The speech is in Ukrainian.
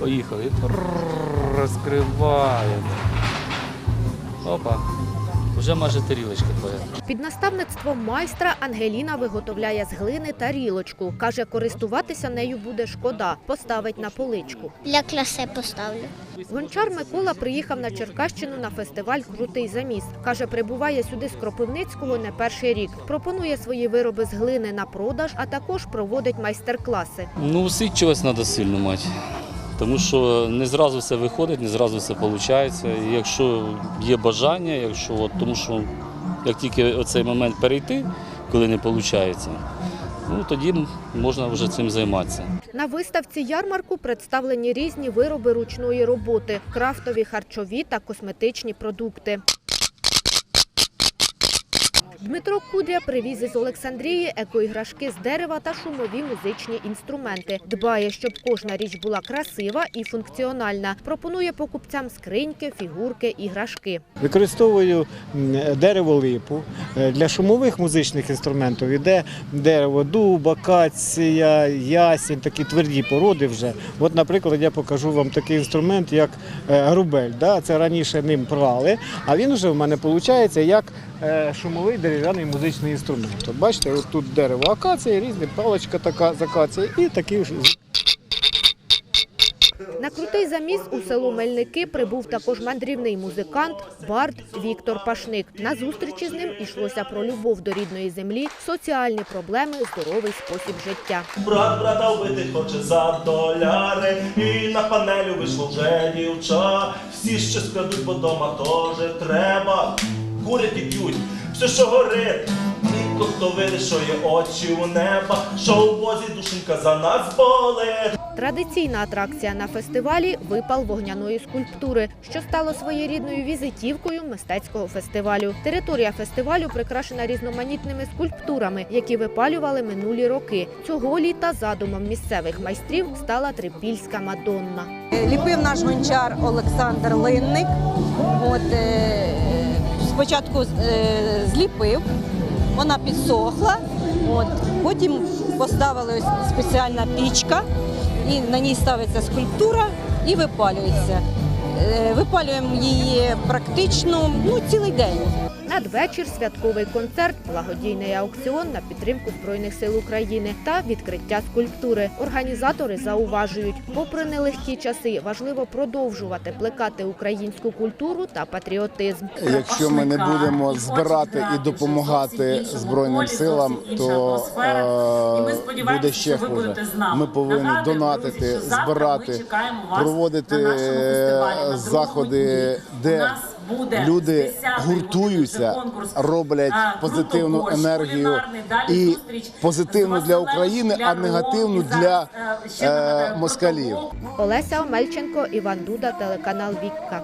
Поїхали. Розкриваємо. Опа. Вже майже тарілочка твоя. Під наставництвом майстра Ангеліна виготовляє з глини тарілочку. Каже, користуватися нею буде шкода, поставить на поличку. Для класи поставлю. Гончар Микола приїхав на Черкащину на фестиваль Крутий заміс. Каже, прибуває сюди з Кропивницького не перший рік. Пропонує свої вироби з глини на продаж, а також проводить майстер-класи. Ну, усидчивість треба сильно мати. Тому що не зразу все виходить, не зразу все виходить. І якщо є бажання, якщо от, тому що як тільки оцей момент перейти, коли не виходить, ну тоді можна вже цим займатися. На виставці ярмарку представлені різні вироби ручної роботи, крафтові, харчові та косметичні продукти. Дмитро Кудря привіз із Олександрії екоіграшки з дерева та шумові музичні інструменти. Дбає, щоб кожна річ була красива і функціональна. Пропонує покупцям скриньки, фігурки, іграшки. Використовую дерево липу Е, для шумових музичних інструментів. Іде дерево дуб, акація, ясінь, такі тверді породи вже. От, наприклад, я покажу вам такий інструмент, як е, грубель. Це раніше ним прали, а він вже в мене виходить як шумовий дерев'яний музичний інструмент. От бачите, от тут дерево акація, різне, паличка така з акації і такий ж На крутий заміс у село Мельники прибув також мандрівний музикант Бард Віктор Пашник. На зустрічі з ним йшлося про любов до рідної землі, соціальні проблеми, здоровий спосіб життя. Брат брата вбити хоче за доляри, і на панелю вийшло вже дівча. Всі ще скрадуть, бо дома теж треба. Курять і п'ють, все, що горить. Рідко хто вирішує очі у неба, що у бозі душенька за нас болить. Традиційна атракція на фестивалі випал вогняної скульптури, що стало своєрідною візитівкою мистецького фестивалю. Територія фестивалю прикрашена різноманітними скульптурами, які випалювали минулі роки. Цього літа задумом місцевих майстрів стала трипільська Мадонна. Ліпив наш гончар Олександр Линник. От, е, спочатку е, зліпив, вона підсохла, от, потім поставили ось спеціальна пічка, і на ній ставиться скульптура і випалюється. Е, Випалюємо її практично ну, цілий день. Надвечір святковий концерт, благодійний аукціон на підтримку Збройних сил України та відкриття скульптури. Організатори зауважують, попри нелегкі часи, важливо продовжувати плекати українську культуру та патріотизм. Якщо ми не будемо збирати і допомагати збройним силам, то е, буде ще хуже. Ми повинні донатити, збирати, проводити заходи, де люди гуртуються, роблять позитивну енергію і позитивну для України, а негативну для е, москалів. Олеся Омельченко, Іван Дуда, телеканал Вікка.